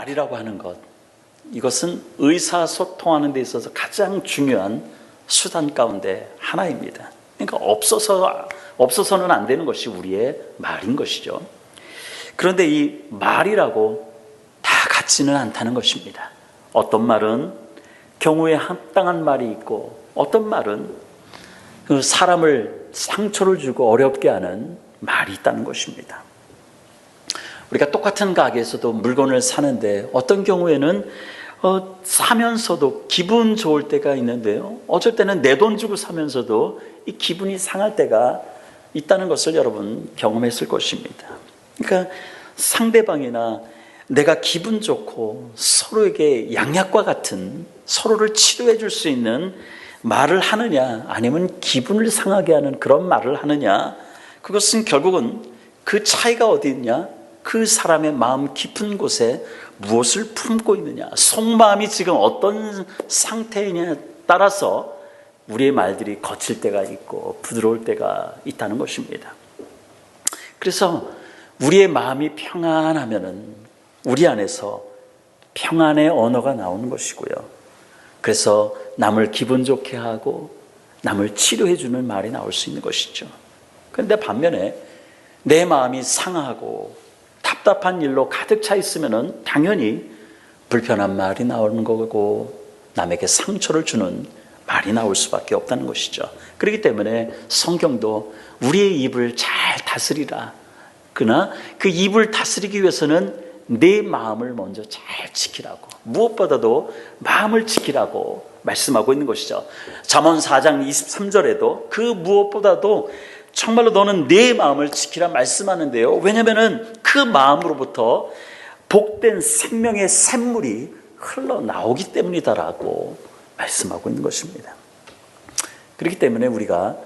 말이라고 하는 것, 이것은 의사소통하는 데 있어서 가장 중요한 수단 가운데 하나입니다. 그러니까 없어서, 없어서는 안 되는 것이 우리의 말인 것이죠. 그런데 이 말이라고 다 같지는 않다는 것입니다. 어떤 말은 경우에 합당한 말이 있고 어떤 말은 그 사람을 상처를 주고 어렵게 하는 말이 있다는 것입니다. 우리가 똑같은 가게에서도 물건을 사는데 어떤 경우에는 어, 사면서도 기분 좋을 때가 있는데요. 어쩔 때는 내 돈 주고 사면서도 이 기분이 상할 때가 있다는 것을 여러분 경험했을 것입니다. 그러니까 상대방이나 내가 기분 좋고 서로에게 양약과 같은 서로를 치료해 줄 수 있는 말을 하느냐 아니면 기분을 상하게 하는 그런 말을 하느냐 그것은 결국은 그 차이가 어디 있냐 그 사람의 마음 깊은 곳에 무엇을 품고 있느냐 속마음이 지금 어떤 상태이냐에 따라서 우리의 말들이 거칠 때가 있고 부드러울 때가 있다는 것입니다. 그래서 우리의 마음이 평안하면은 우리 안에서 평안의 언어가 나오는 것이고요. 그래서 남을 기분 좋게 하고 남을 치료해 주는 말이 나올 수 있는 것이죠. 그런데 반면에 내 마음이 상하고 답답한 일로 가득 차 있으면은 당연히 불편한 말이 나오는 거고 남에게 상처를 주는 말이 나올 수밖에 없다는 것이죠. 그렇기 때문에 성경도 우리의 입을 잘 다스리라. 그러나 그 입을 다스리기 위해서는 내 마음을 먼저 잘 지키라고 무엇보다도 마음을 지키라고 말씀하고 있는 것이죠. 잠언 4장 23절에도 그 무엇보다도 정말로 너는 내 마음을 지키라 말씀하는데요. 왜냐하면 그 마음으로부터 복된 생명의 샘물이 흘러나오기 때문이다라고 말씀하고 있는 것입니다. 그렇기 때문에 우리가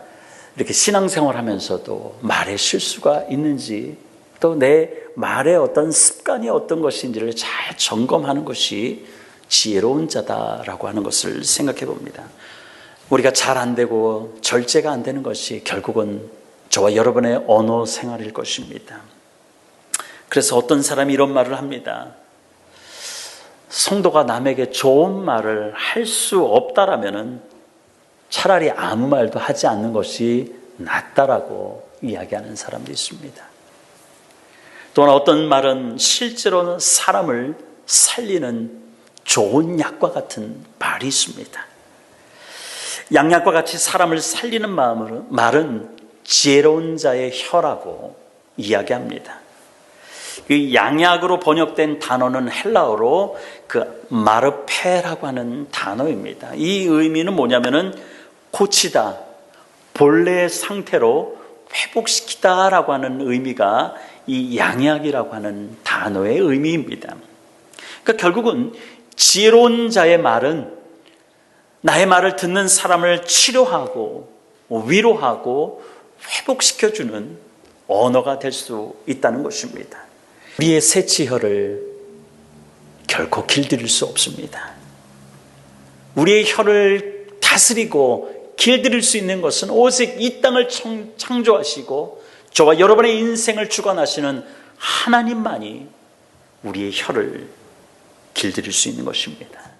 이렇게 신앙생활 하면서도 말에 실수가 있는지 또 내 말의 어떤 습관이 어떤 것인지를 잘 점검하는 것이 지혜로운 자다라고 하는 것을 생각해 봅니다. 우리가 잘 안 되고 절제가 안 되는 것이 결국은 저와 여러분의 언어 생활일 것입니다. 그래서 어떤 사람이 이런 말을 합니다. 성도가 남에게 좋은 말을 할 수 없다라면은 차라리 아무 말도 하지 않는 것이 낫다라고 이야기하는 사람도 있습니다. 또한 어떤 말은 실제로는 사람을 살리는 좋은 약과 같은 말이 있습니다. 양약과 같이 사람을 살리는 마음으로 말은 지혜로운 자의 혀라고 이야기합니다. 이 양약으로 번역된 단어는 헬라어로 그 마르페라고 하는 단어입니다. 이 의미는 뭐냐면은 고치다, 본래의 상태로 회복시키다라고 하는 의미가 이 양약이라고 하는 단어의 의미입니다. 그러니까 결국은 지혜로운 자의 말은 나의 말을 듣는 사람을 치료하고 위로하고 회복시켜주는 언어가 될 수 있다는 것입니다. 우리의 새치혀를 결코 길들일 수 없습니다. 우리의 혀를 다스리고 길들일 수 있는 것은 오직 이 땅을 창조하시고 저와 여러분의 인생을 주관하시는 하나님만이 우리의 혀를 길들일 수 있는 것입니다.